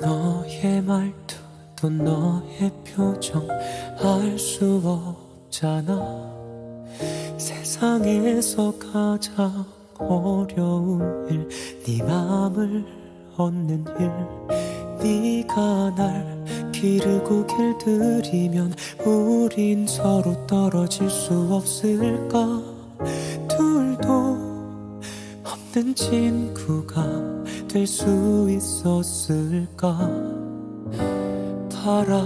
너의 말투 또 너의 표정 알 수 없잖아. 세상에서 가장 어려운 일 네 맘을 얻는 일. 네가 날 기르고 길들이면 우린 서로 떨어질 수 없을까? 둘도 없는 친구가 될 수 있었을까? 바라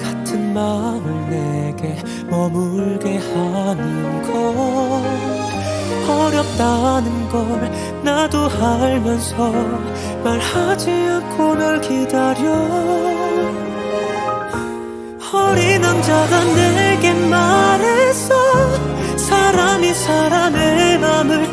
같은 마음을 내게 머물게 하는 건 어렵다는 걸 나도 알면서 말하지 않고 널 기다려. 어린 남자가 내게 말했어 사람이 사람의 맘을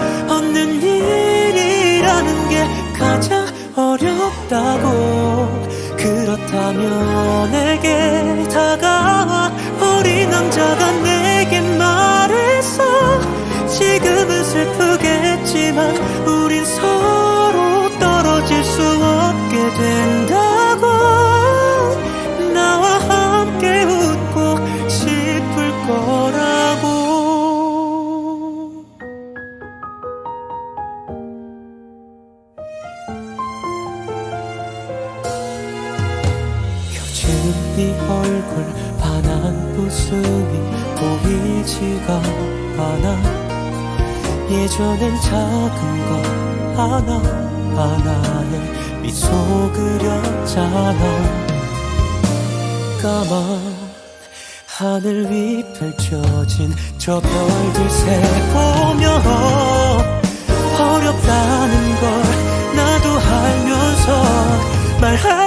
가장 어렵다고. 그렇다면 내게 다가와. 어린 남자가 내게 말했어 지금은 슬프겠지만 우린 서로 떨어질 수 없게 된다고. 나와 함께 웃고 싶을 거 요즘 네 얼굴 반한 웃음이 보이지가 않아. 예전엔 작은 거 하나 하나에 미소 그렸잖아. 까만 하늘 위 펼쳐진 저 별들 세보며 어렵다는 걸 나도 알면서 말하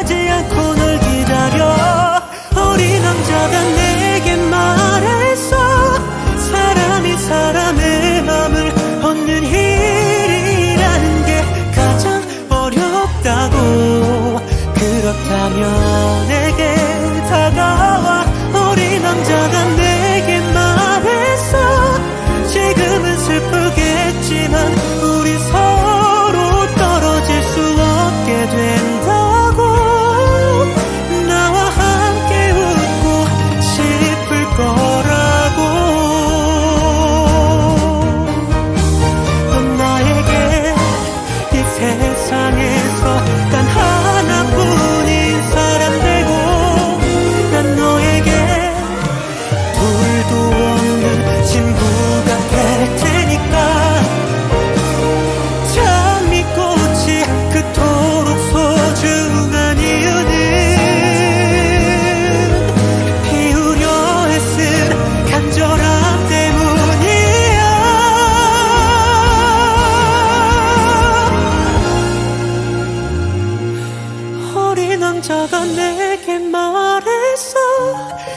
남자가 내게 말했어.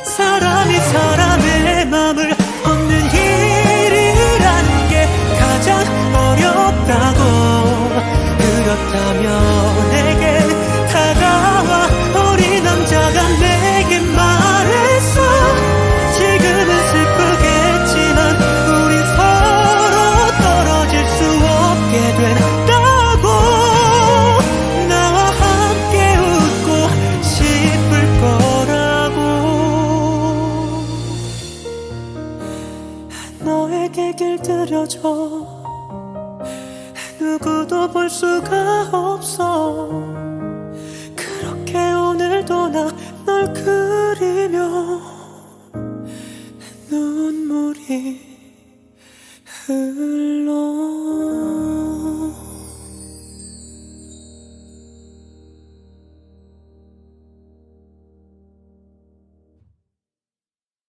사람이 사람의 맘을 길들여줘 누구도 볼 수가 없어. 그렇게 오늘도 나 널 그리며